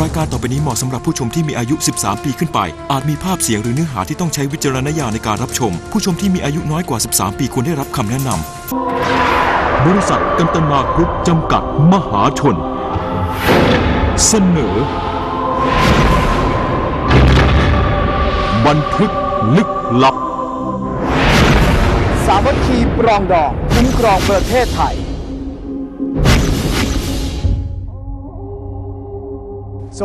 รายการต่อไปนี้เหมาะสำหรับผู้ชมที่มีอายุ 13 ปีขึ้นไป อาจมีภาพเสียงหรือเนื้อหาที่ต้องใช้วิจารณญาณในการรับชม ผู้ชมที่มีอายุน้อยกว่า 13 ปีควรได้รับคำแนะนำ บริษัทกันตนากรุ๊ปจำกัดมหาชน เสนอ บันทึกลึกลับ สามัคคีปรองดองคุ้มครองประเทศไทย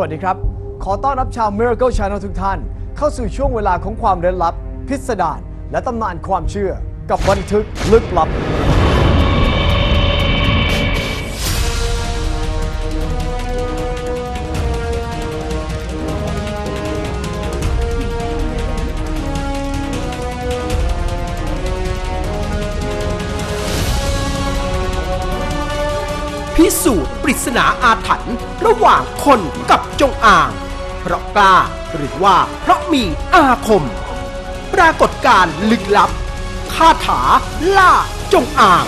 วัสดีครับ ขอต้อนรับชาว Miracle Channel ทุกท่าน เข้าสู่ช่วงเวลาของความเร้นลับ พิสดารและตำนานความเชื่อ กับบันทึกลึกลับ พิสูจน์ปริศนาอาถรรพ์ระหว่างคนกับจงอาง เพราะกล้าหรือว่าเพราะมีอาคม ปรากฏการณ์ลึกลับคาถาล่าจงอาง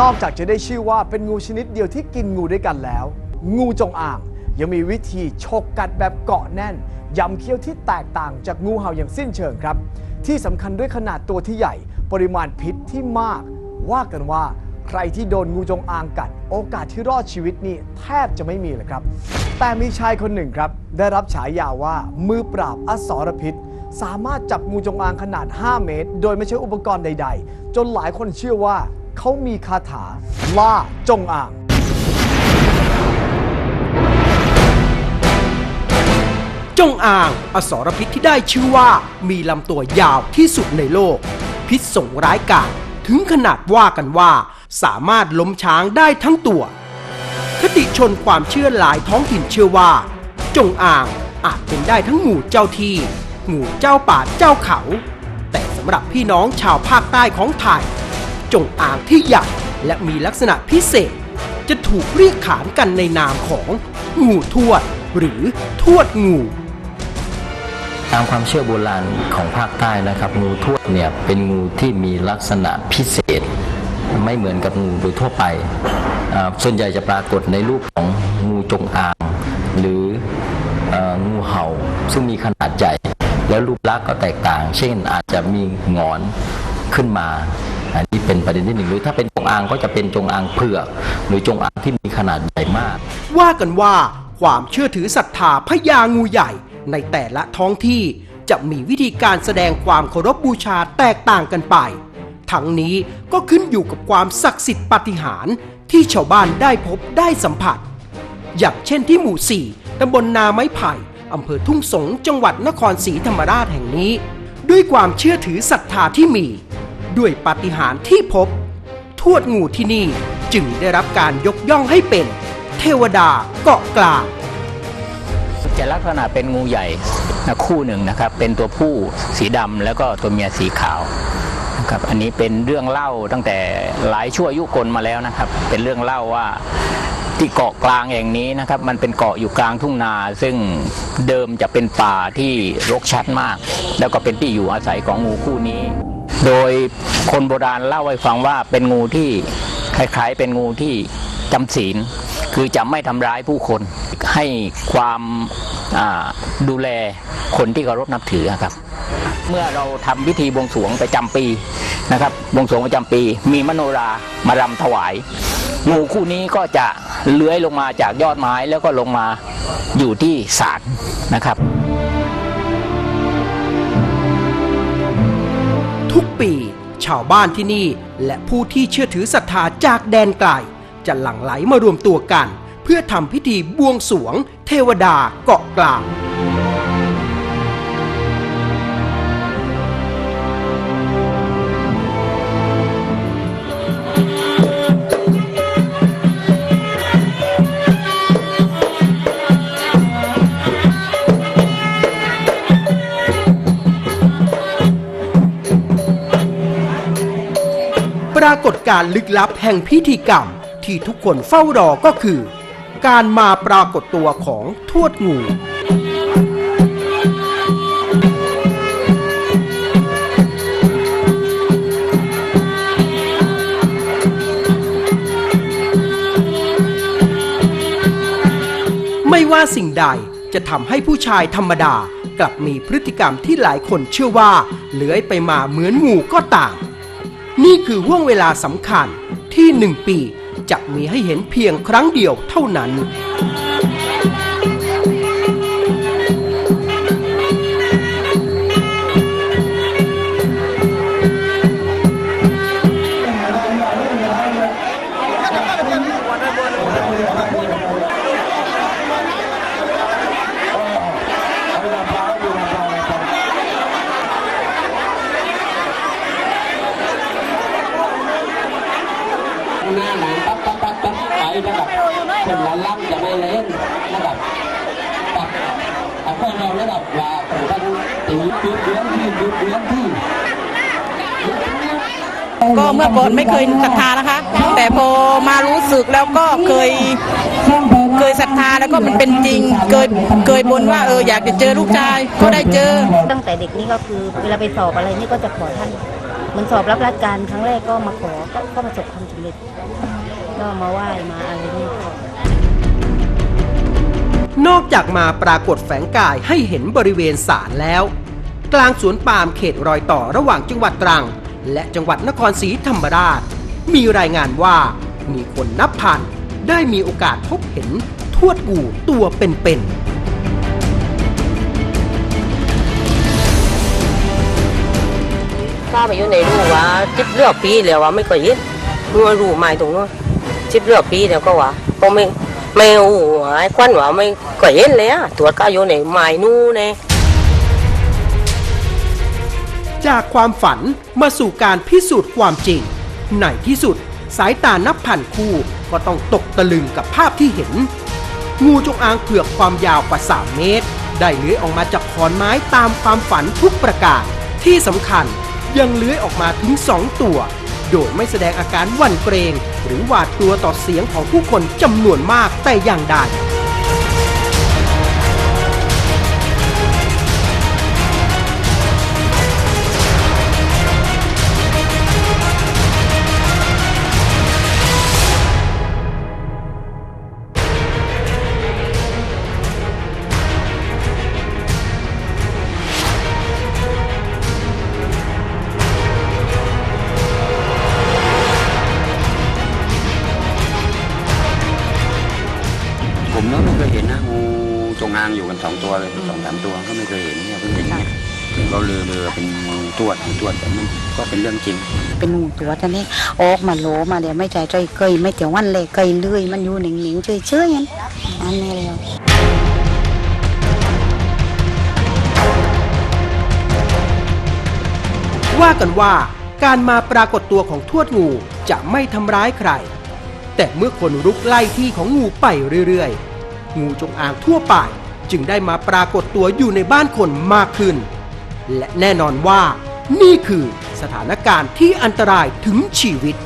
นอกจากจะได้ชื่อว่าเป็นงูชนิดเดียวที่กินงูด้วยกันแล้ว งูจงอางยังมีวิธีฉกกัดแบบเกาะแน่นยำเคี้ยวที่แตกต่างจากงูเห่าอย่างสิ้นเชิงครับ ที่สำคัญด้วยขนาดตัวที่ใหญ่ ปริมาณพิษที่มาก ว่ากันว่าใครที่โดนงูจงอางกัด โอกาสที่รอดชีวิตนี่แทบจะไม่มีเลยครับ แต่มีชายคนหนึ่งครับ ได้รับฉายาว่ามือปราบอสรพิษ สามารถจับงูจงอางขนาด 5 เมตร โดยไม่ใช้อุปกรณ์ใด ๆ จนหลายคนเชื่อว่า เขามีคาถาล่าจงอาง จงอาง อสรพิษที่ได้ชื่อว่ามีลำตัวยาวที่สุดในโลก พิษส่งร้ายกาจถึงขนาดว่ากันว่า สามารถล้มช้างได้ทั้งตัว คติชนความเชื่อหลายท้องถิ่นเชื่อว่า จงอางอาจเป็นได้ทั้งงูเจ้าที่งูเจ้าป่าเจ้าเขา แต่สำหรับพี่น้องชาวภาคใต้ของไทย จงอางที่ใหญ่และมีลักษณะพิเศษ จะถูกเรียกขานกันในนามของงูทวด หรือทวดงูตามความเชื่อโบราณของภาคใต้นะครับ งูทวดเนี่ยเป็นงูที่มีลักษณะพิเศษ ไม่เหมือนกับงูโดยทั่วไป ส่วนใหญ่จะปรากฏในรูปของงูจงอาง หรืองูเห่า ซึ่งมีขนาดใหญ่ แล้วรูปลักษณ์ก็แตกต่าง เช่นอาจจะมีงอนขึ้นมา อันนี้เป็นประเด็นที่หนึ่งหรือถ้าเป็นจงอางก็จะเป็นจงอางเผือกหรือจงอางที่มีขนาดใหญ่มาก ว่ากันว่าความเชื่อถือศรัทธาพญางูใหญ่ ในแต่ละท้องที่จะมีวิธีการแสดงความเคารพบูชาแตกต่างกันไป ทั้งนี้ก็ขึ้นอยู่กับความศักดิ์สิทธิ์ปาฏิหาริย์ที่ชาวบ้านได้พบได้สัมผัส อย่างเช่นที่หมู่ 4ตำบลนาไม้ไผ่อำเภอทุ่งสงจังหวัดนครศรีธรรมราชแห่งนี้ ด้วยความเชื่อถือศรัทธาที่มี ด้วยปาฏิหาริย์ที่พบ ทวดงูที่นี่จึงได้รับการยกย่องให้เป็น เทวดาเกาะกลางจะลักษณะเป็นงูใหญ่นะคู่หนึ่งนะครับ เป็นตัวผู้สีดำแล้วก็ตัวเมียสีขาวนะครับอันนี้เป็นเรื่องเล่าตั้งแต่หลายชั่วยุกลมาแล้วนะครับ เป็นเรื่องเล่าว่าที่เกาะกลางแห่งนี้นะครับ มันเป็นเกาะอยู่กลางทุ่งนา ซึ่งเดิมจะเป็นป่าที่รกชัดมาก แล้วก็เป็นที่อยู่อาศัยของงูคู่นี้ โดยคนโบราณเล่าให้ฟังว่าเป็นงูที่คล้ายๆเป็นงูที่จำศีล คือจะไม่ทำร้ายผู้คน ให้ความดูแลคนที่เคารพนับถือครับ เมื่อเราทำพิธีบวงสรวงประจำปีนะครับบวงสวงประจำปี มีมโนรามารำถวาย งูคู่นี้ก็จะเลื้อยลงมาจากยอดไม้แล้วก็ลงมาอยู่ที่ศาลนะครับ ทุกปี ชาวบ้านที่นี่และผู้ที่เชื่อถือศรัทธาจากแดนไกล จะหลั่งไหลมารวมตัวกัน เพื่อทำพิธีบวงสรวง เทวดาเกาะกลาง ปรากฏการลึกลับแห่งพิธีกรรมที่ทุกคนเฝ้ารอก็คือ การมาปรากฏตัวของทวดงู ไม่ว่าสิ่งใดจะทำให้ผู้ชายธรรมดากลับมีพฤติกรรมที่หลายคนเชื่อว่าเลื้อยไปมาเหมือนงูก็ต่าง นี่คือห่วงเวลาสำคัญที่หนึ่งปีจะมีให้เห็นเพียงครั้งเดียวเท่านั้น ก็เมื่อก่อนไม่เคยศรัทธานะคะ แต่พอมารู้สึกแล้วก็เคยเคยศรัทธาแล้วก็มันเป็นจริง เคยเคยบนว่าเอออยากจะเจอลูกชายก็ได้เจอ ตั้งแต่เด็กนี่ก็คือเวลาไปสอบอะไรนี่ก็จะขอท่านเหมันสอบรับราชการครั้งแรกก็มาขอก็ก็ประสบความสำเร็จก็มาไหว้มาอะไรนี่นอกจากมาปรากฏแฝงกายให้เห็นบริเวณศาลแล้ว กลางสวนปาล์มเขตรอยต่อระหว่างจังหวัดตรัง และจังหวัดนครศรีธรรมราช มีรายงานว่ามีคนนับพันได้มีโอกาสพบเห็นทวดกูตัวเป็นๆข้าไปอยู่ในรูว่าจิบเลือกปีแล้วว่าไม่เคยเห็นนัวรูใหม่ตรงนู้นจิบเลือกปีแล้วก็ว่าก็ไม่ไม่โอ้ไอ้ควันว่าไม่เคยเห็นเลยอะตัวก็อยู่ในไม้นู่นเนี่ย จากความฝันมาสู่การพิสูจน์ความจริง ในที่สุดสายตานับพันคู่ก็ต้องตกตะลึงกับภาพที่เห็น งูจงอางเผือกความยาวกว่า 3 เมตร ได้เลื้อยออกมาจากขอนไม้ตามความฝันทุกประการที่สำคัญยังเลื้อยออกมาถึง 2 ตัว โดยไม่แสดงอาการหวั่นเกรง หรือหวาดกลัวต่อเสียงของผู้คนจำนวนมากแต่อย่างใด ผมก็ไม่เคยเห็นนะงูจงอางอยู่กันสองตัวเลยสองสามตัวก็ไม่เคยเห็นเนี่ยเพิ่งเห็นเนี่ยเราเรือเรือเป็นงูตรวจงูตรวจแต่มันก็เป็นเรื่องจริง เป็นงูตัวท่านนี้ออกมาโหลมาเดี๋ยวไม่ใจใจเคยไม่เตียววันเลยเคยเลื่อยมันอยู่หนิงหนิงๆเฉยเฉยๆอันอันนี้แล้วว่ากันว่าการมาปรากฏตัวของทวดงูจะไม่ทำร้ายใคร แต่เมื่อคนรุกไล่ที่ของงูไปเรื่อยๆ งูจงอางทั่วไป จึงได้มาปรากฏตัวอยู่ในบ้านคนมากขึ้น และแน่นอนว่านี่คือสถานการณ์ที่อันตรายถึงชีวิต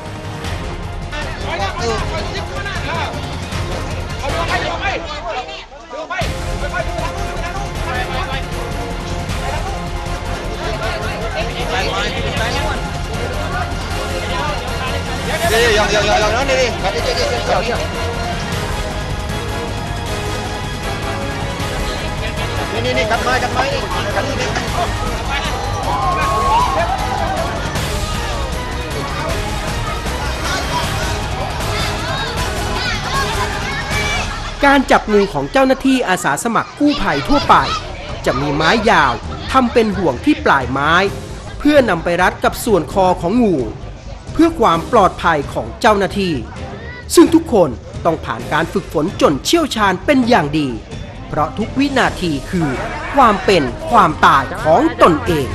การจับงูของเจ้าหน้าที่อาสาสมัครกู้ภัยทั่วไป จะมีไม้ยาวทำเป็นห่วงที่ปลายไม้ เพื่อนำไปรัดกับส่วนคอของงู เพื่อความปลอดภัยของเจ้าหน้าที่ ซึ่งทุกคนต้องผ่านการฝึกฝนจนเชี่ยวชาญเป็นอย่างดี เพราะทุกวินาทีคือ ความเป็นความตายของตนเอง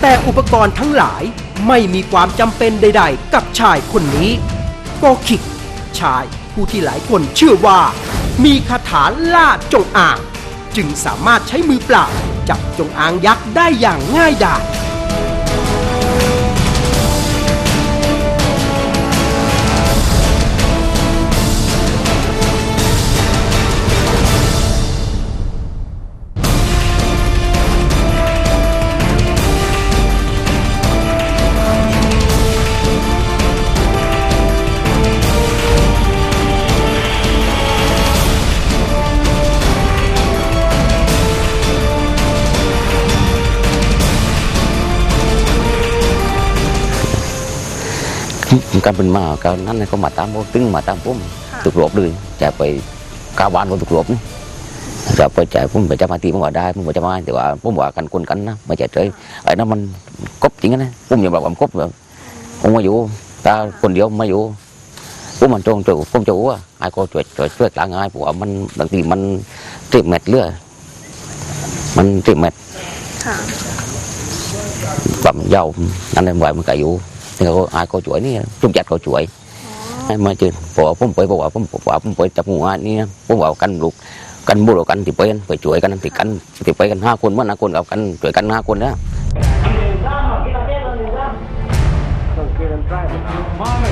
แต่อุปกรณ์ทั้งหลายไม่มีความจำเป็นใดๆ กับชายคนนี้โกคิก ชายผู้ที่หลายคนเชื่อว่า มีคาถาล่าจงอาง จึงสามารถใช้มือเปล่าจับจงอางยักษ์ได้อย่างง่ายดาย การเป็นมาการนั้นก็มาตามผมตึงมาตามผมตุกรบเลยจะไปกาวานบนตุกรบนี่จะไปจ่ายผมไปจะมาตีผมว่าได้ผมว่าจะมาแต่ว่าผมว่ากันคนกันนะไม่ใช่เฉยไอ้นั้นมันกบจริงนะผมยังบอกว่ามันกบแบบผมมาอยู่ตาคนเดียวมาอยู่ผมมันตรงจูผมจะว่าไอ้ก็ช่วยช่วยช่วยกลางไอ้ผมว่ามันบางทีมันเจ็บเม็ดเลือดมันก็อยู่ เจ็บเม็ดแบบยาวนั่นเองว่ามันก็อยู่ thì họ ai có chuỗi này trung chặt có chuỗi mà chứ bỏ phong bơi bỏ phong bỏ phong bơi chập ngủ ai nè phong vào canh lục canh mua đồ canh thì bơi phải chuỗi canh thì canh thì bơi canh hai quân mất hai quân gặp canh chuỗi canh hai quân đó โก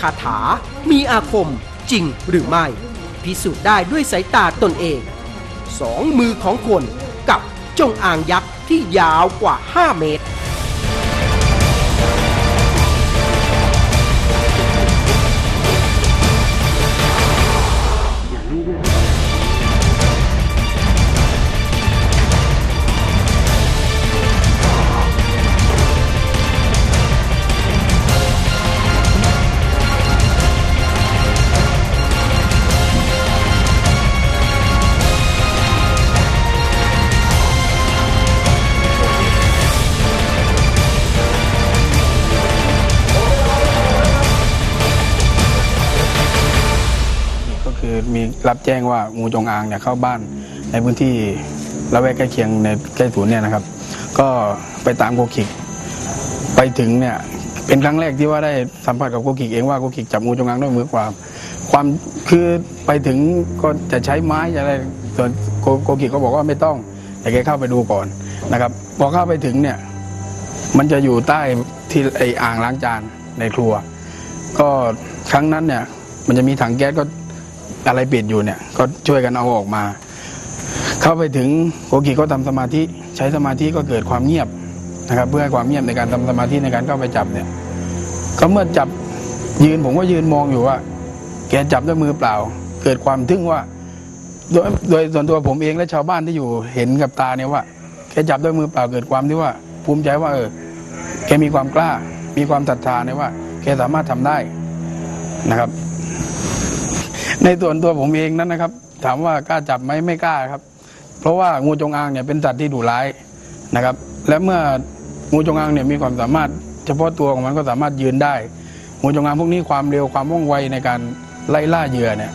คาถา มีอาคมจริงหรือไม่ พิสูจน์ได้ด้วยสายตาตนเอง สองมือของคนกับจงอางยักษ์ที่ยาวกว่า 5 เมตร รับแจ้งว่างูจงอางเนี่ยเข้าบ้านในพื้นที่ละแวกใกล้เคียงในใกล้ศูนย์เนี่ยนะครับ ก็ไปตามโกกิก ไปถึงเนี่ยเป็นครั้งแรกที่ว่าได้สัมผัสกับโกกิกเองว่าโกกิกจับงูจงอางด้วยมือเปล่าความคือไปถึงก็จะใช้ไม้จะอะไรส่วนโกโกกิกก็บอกว่าไม่ต้องแต่แกเข้าไปดูก่อนนะครับ พอเข้าไปถึงเนี่ยมันจะอยู่ใต้ที่ไออ่างล้างจานในครัว ก็ครั้งนั้นเนี่ยมันจะมีถังแก๊สก็ อะไรปิดอยู่เนี่ยก็ช่วยกันเอาออกมา เข้าไปถึงโกกิก็ทำสมาธิใช้สมาธิก็เกิดความเงียบนะครับ เพื่อความเงียบในการทำสมาธิในการเข้าไปจับเนี่ยก็เมื่อจับยืนผมก็ยืนมองอยู่ว่า แกจับด้วยมือเปล่า เกิดความทึ่งว่า โดยโดยส่วนตัวผมเองและชาวบ้านที่อยู่เห็นกับตาเนี่ยว่าแกจับด้วยมือเปล่าเกิดความที่ว่า ภูมิใจว่าเออแกมีความกล้า มีความศรัทธาในว่าแกสามารถทำได้นะครับ ในส่วนตัวผมเองนั้นนะครับ ถามว่ากล้าจับไหมไม่กล้าครับ เพราะว่างูจงอางเนี่ยเป็นสัตว์ที่ดุร้ายนะครับ และเมื่องูจงอางเนี่ยมีความสามารถ เฉพาะตัวของมันก็สามารถยืนได้งูจงอางพวกนี้ความเร็วความว่องไวในการไล่ล่าเหยื่อเนี่ย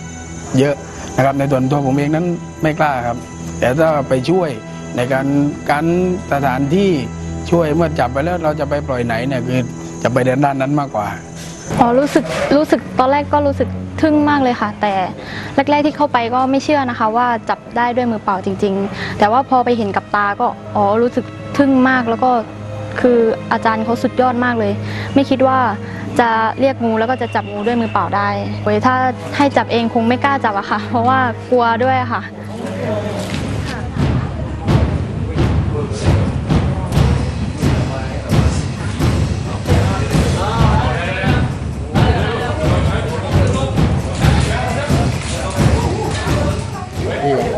เยอะนะครับในส่วนตัวผมเองนั้นไม่กล้าครับ แต่ถ้าไปช่วยในการการสถานที่ช่วยเมื่อจับไปแล้วเราจะไปปล่อยไหนเนี่ยคือจะไปเดินด้านนั้นมากกว่า อ๋อรู้สึกรู้สึกตอนแรกก็รู้สึกทึ่งมากเลยค่ะ แต่แรก ๆที่เข้าไปก็ไม่เชื่อนะคะ ว่าจับได้ด้วยมือเปล่าจริง ๆ แต่ว่าพอไปเห็นกับตาก็อ๋อรู้สึกทึ่งมากแล้วก็คืออาจารย์เขาสุดยอดมากเลย ไม่คิดว่าจะเรียกงูแล้วก็จะจับงูด้วยมือเปล่าได้โอ้ยถ้าให้จับเองคงไม่กล้าจับอะค่ะ เพราะว่ากลัวด้วยค่ะ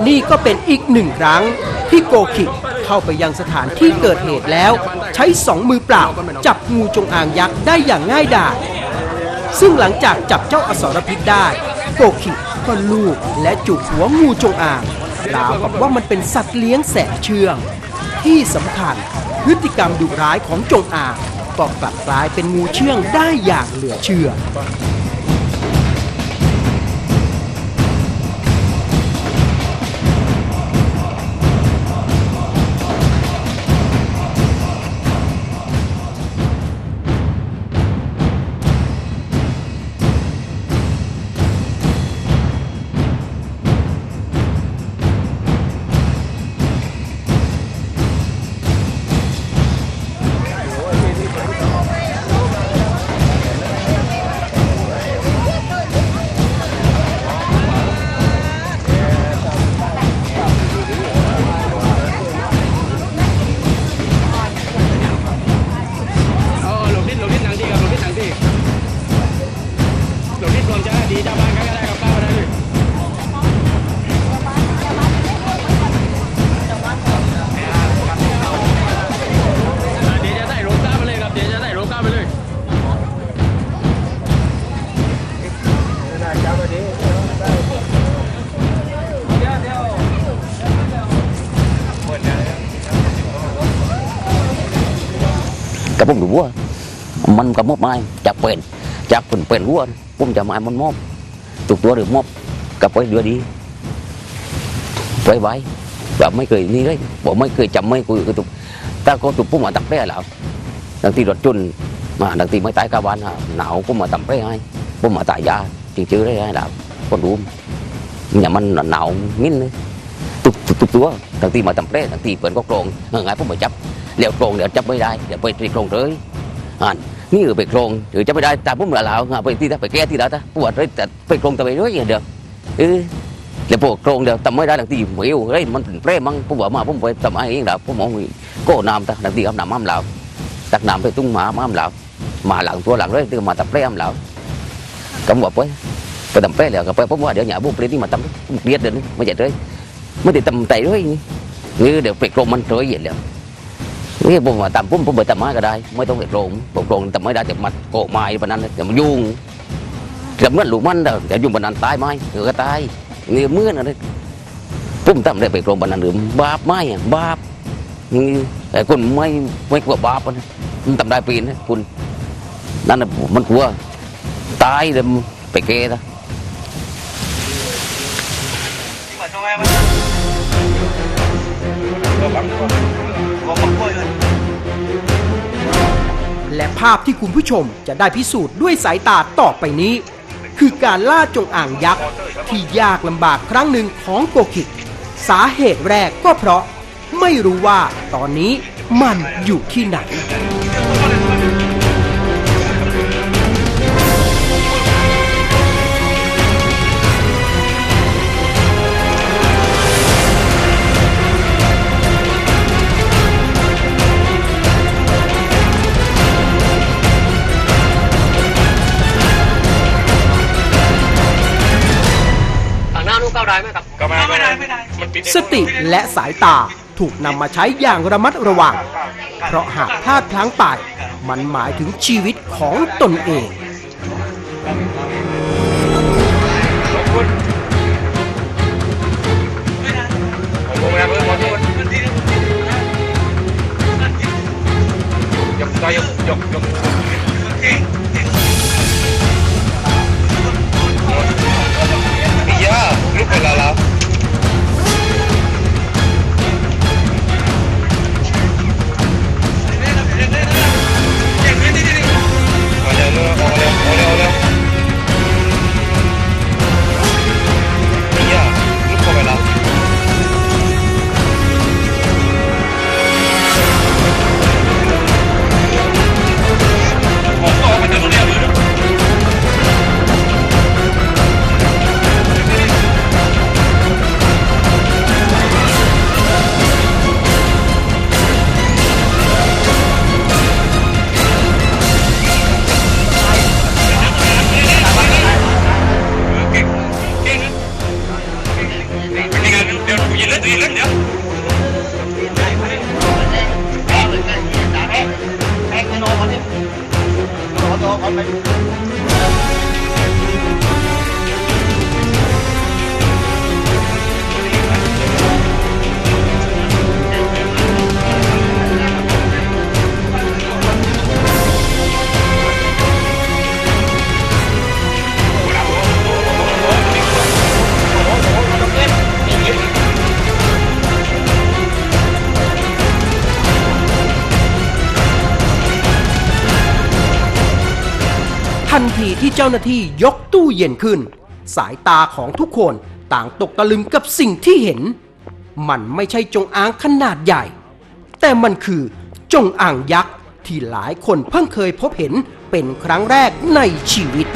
นี่ก็เป็นอีกหนึ่งครั้งที่โกคิเข้าไปยังสถานที่เกิดเหตุแล้ว ใช้สองมือเปล่า จับงูจงอางยักษ์ได้อย่างง่ายดายซึ่งหลังจากจับเจ้าอสรพิษได้ โกคิก็ลูบและจุกหัวงูจงอางราวกับว่ามันเป็นสัตว์เลี้ยงแสนเชื่อง ที่สำคัญพฤติกรรมดุร้ายของจงอางก็กลับกลายเป็นงูเชื่องได้อย่างเหลือเชื่อ กับผมดูวัวมันกับมอบไม้จากเป็นจากเป็นเป็นวัวผมจะม้มันมอบตุกตัวหรือมอบกับไปเดือดีไว้ไว้แบบไม่เคยนี่เลยบอกไม่เคยจำไม่คุยกับตุกถ้าก็ตุกผมมาตั้งแป้แล้วดังที่รถจุนมาดังที่ไม่ตายกาวันหนาวผมมาตั้งแป้ให้ผมมาตายยาจริงๆเลยให้แล้วคนรู้อย่ามันหนาวมิ้นเลยตุกตุกตัวดังที่มาตั้งแป้ดังที่เปิดก็โกรงเออไงผมไปจับ เดี๋ยวโกรงเดี๋ยวจับไม่ได้เดี๋ยวไปตีโกรงเลยอ่านนี่คือไปโกรงหรือจับไม่ได้แต่ผมละลาวอะไปที่ถ้าไปแก้ที่แล้วถ้าปวดเลยแต่ไปโกรงแต่ไปเรื่อยอย่างเดียวเออเดี๋ยวพวกโกรงเดี๋ยวทำไม่ได้ดังที่เหววเฮ้ยมันเป็นเปรมั่งผมบอกมาผมไปทำไอ้เองแล้วผมมองก้น้ำตาดังที่เอาน้ำม้ำแล้วตักน้ำไปตุ้งหมาม้ำแล้วมาหลังตัวหลังเลยที่มาทำเปรมแล้วก็บอกไปไปทำเปรแล้วก็ไปผมว่าเดี๋ยว nhà buông เปรที่มาทำเรียดเดินไม่ใช่เลยไม่ได้ทำใจด้วยนี่เดี๋ยวไปโกรงมันเลยอย่างเดียว นี่ผมว่าตามผมผมไปทำไม้ก็ได้ ไม่ต้องไปโรงผมโรงทำไม่ได้แต่มัดโกะไม้ปนนั้นแต่มันยุ่งจำเงินลูกมันเด้อแต่ยุ่งปนนั้นตายไหมเออก็ตายนี่เมื่อนะผมทำได้ไปโรงปนนั้นหรือบาปไหมบาปนี่แต่คนไม่ไม่กลัวบาปนะมันทำได้ปีนนะคุณนั่นน่ะมันกลัวตายเลยไปเกะนะ และภาพที่คุณผู้ชมจะได้พิสูจน์ด้วยสายตาต่อไปนี้ คือการล่าจงอ่างยักษ์ ที่ยากลำบากครั้งหนึ่งของโกคิสาเหตุแรกก็เพราะ ไม่รู้ว่าตอนนี้มันอยู่ที่ไหน สติและสายตาถูกนำมาใช้อย่างระมัดระวัง เพราะหากพลาดพลั้งไป มันหมายถึงชีวิตของตนเอง What else? ทันทีที่เจ้าหน้าที่ยกตู้เย็นขึ้น สายตาของทุกคนต่างตกตะลึงกับสิ่งที่เห็น มันไม่ใช่จงอางขนาดใหญ่ แต่มันคือจงอางยักษ์ที่หลายคนเพิ่งเคยพบเห็นเป็นครั้งแรกในชีวิต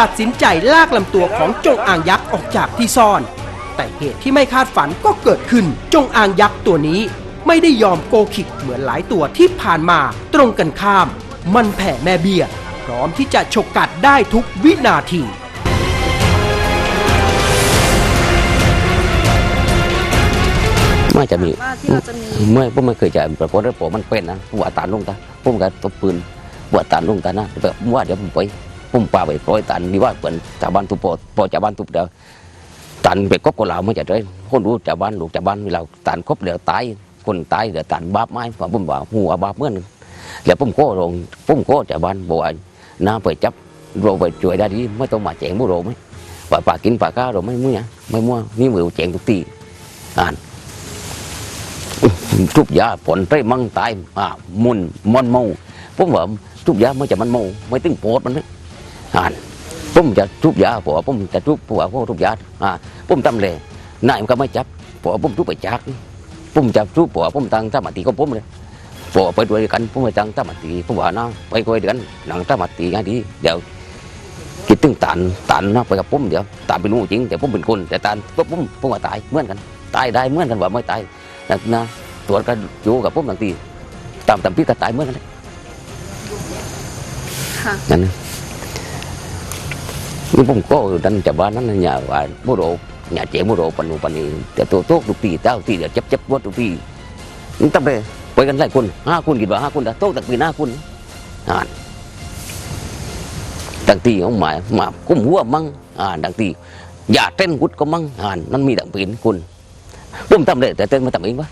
ตัดสินใจลากลำตัวของจงอางยักษ์ออกจากที่ซ่อน แต่เหตุที่ไม่คาดฝันก็เกิดขึ้น จงอางยักษ์ตัวนี้ไม่ได้ยอมโกขิกเหมือนหลายตัวที่ผ่านมาตรงกันข้าม มันแผ่แม่เบี้ย พร้อมที่จะฉกกัดได้ทุกวินาทีไม่จะมีเมื่อผมไม่เคยจะปรากฏว่าผมมันเป็นนะผมว่าตานลงตาผมก็ตบปืนปวดตานลงตานะแบบว่าเดี๋ยวผมไป ผมป่าไปปล่อยตานดีว่าเปิ่นชาวบ้านทุบปอพอชาวบ้านทุบเดียวตานไปคบกับเราไม่จะได้คนรู้ชาวบ้านลูกชาวบ้านเวลาตานคบเดี๋ยวตายคนตายเดี๋ยวตานบาปไม้ผมผมว่าหัวบาปเมื่อนกันแล้วผมก็ลงผมก็ชาวบ้านบอกว่าน้าไปจับโรไปช่วยได้ดีไม่ต้องมาแจงบุโรไหมว่าปากินปาก้าเราไม่มั่วไม่มั่วนี่มือแจงทุกทีอ่านทุกยาผลไตมั่งตายอ่ามุนมันเมาผมว่าทุกยาไม่จะมันเมาไม่ตึงโปดมันนะ อ่านผมจะทุกยาผมว่าผมจะทุกผมว่าผมทุกยาอ่าผมทำเลยนายมันก็ไม่จับผมว่าผมทุกไปจักผมจะทุกผมว่าผมตั้งสมาธิของผมเลยผมว่าไปด้วยกันผมไปตั้งสมาธิผมว่านะไปด้วยกันหนังสมาธิอย่างดีเดี๋ยวคิดถึงตานตานนะไปกับผมเดี๋ยวตานเป็นรู้จริงแต่ผมเป็นคนแต่ตานปุ๊บผมผมว่าตายเหมือนกันตายได้เหมือนกันว่าไม่ตายนะนะตรวจกันอยู่กับผมบางทีตามตามพี่ก็ตายเหมื่อนกันเลยค่ะนั่นนะ นี่ผมก็ดันจากบ้านนั้นเนะ nhà ว่าบุโร nhà trẻ บุโรปันนูปันนี้แต่ตัวโต๊ะทุกปีเต้าตีเดี๋ยวจับจับวัดทุกปีนี่ตั้งเลยไปกันหลายคนห้าคนกี่ว่าห้าคนแต่โต๊ะตั้งปีห้าคนอ่านตั้งตีเขาหมายมาคุ้มหัวมั่งอ่านดังตีอย่าเต้นกุดก็มั่งอ่านนั่นมีต่างปีนคุณปุ้มทำเลยแต่เต้นมาทำเองวะ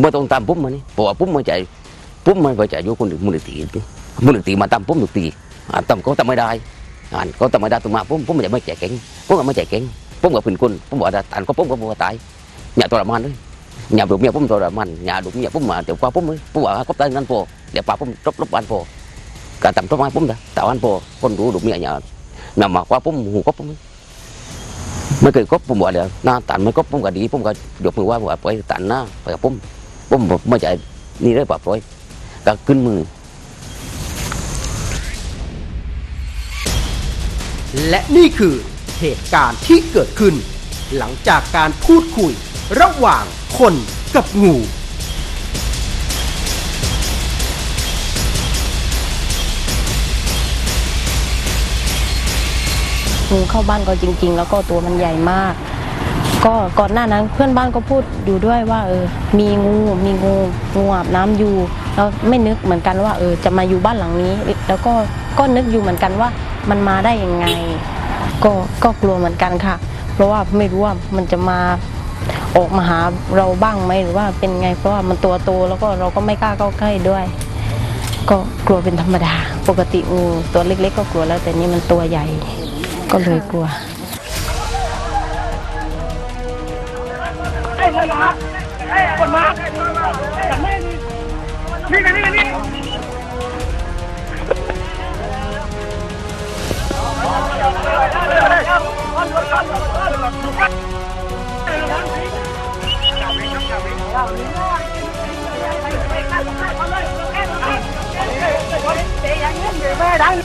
ไม่ต้องตามปุ้มมานี่เพราะว่าปุ้มมาใจปุ้มมันไปใจอยู่คนอื่นมูลนิธิมูลนิธิมาตามปุ้มทุกตีอ่านตามเขาทำไม่ได้ อ่านเขาทำไม่ได้ตัวมาปุ้มไมมันจะไม่ใจกเก่งปุ้มก็ไม่ใจกเก่งปุ้มก็เป็นคนปุ้มบอกว่าตานก็ปุ้มก็บอกว่าตายอย่าทรมานเลยอย่าดุเมียปุ้มทรมานอย่าดุเมียปุ้มมาเดี๋ยวกว่าปุ้มเลยปุ้มว่าก็ตายนั่นพอเดี๋ยวป่าปุ้มรบรบบ้านพอการทำทรมานปุ้มนะแต่วันพอคนรู้ดุเมียอย่าอย่ามากว่าปุ้มหูก็ปุ้มไม่เคยคบผมว่าเดี๋ยวหน้าตันไม่คบผมก็ดีผมก็ยกมือไหว่าว่าไปตันหน้าไปกับผมผมไม่ใจนี่ได้ปรับร้อยก็ขึ้นมือ และนี่คือเหตุการณ์ที่เกิดขึ้น หลังจากการพูดคุยระหว่างคนกับงู งูเข้าบ้านก็จริง ๆ แล้วก็ตัวมันใหญ่มาก ก็ก่อนหน้านั้นเพื่อนบ้านก็พูดอยู่ด้วยว่า เออ มีงูมีงูงูอาบน้ำอยู่แล้วไม่นึกเหมือนกันว่า เออจะมาอยู่บ้านหลังนี้ แล้วก็ก็นึกอยู่เหมือนกันว่า มันมาได้ยังไง ก็ก็กลัวเหมือนกันค่ะ เพราะว่าไม่รู้ว่ามันจะมาออกมาหาเราบ้างไหมหรือว่าเป็นไง เพราะว่ามันตัวโตแล้วก็เราก็ไม่กล้าเข้าใกล้ด้วย ก็กลัวเป็นธรรมดา ปกติงูตัวเล็ก ๆ ก็กลัวแล้ว แต่นี่มันตัวใหญ่ก็เลยกลัว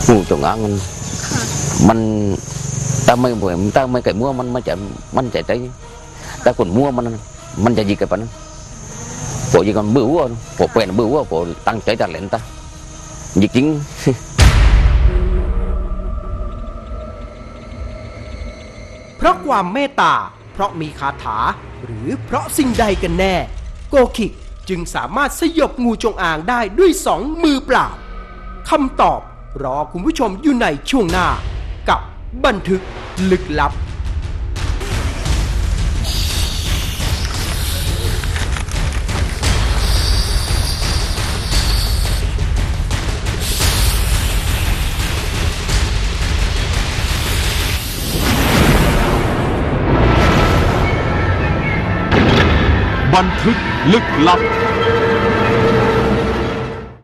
งูจงอางมันมันถ้าไม่บ่อยถ้าไม่ไก่มั่วมันมันจะมันจะใจแต่คนมั่วมันมันจะยิงกันปะนั้นพอยิงกันบื้อวัวพอเป็นบื้อวัวพอตั้งใจจะเล่นตายิงจริงเพราะความเมตตา เพราะมีคาถา หรือเพราะสิ่งใดกันแน่ โกคิกจึงสามารถสยบงูจงอางได้ด้วยสองมือเปล่าคำตอบ รอคุณผู้ชมอยู่ในช่วงหน้า กับบันทึกลึกลับ บันทึกลึกลับ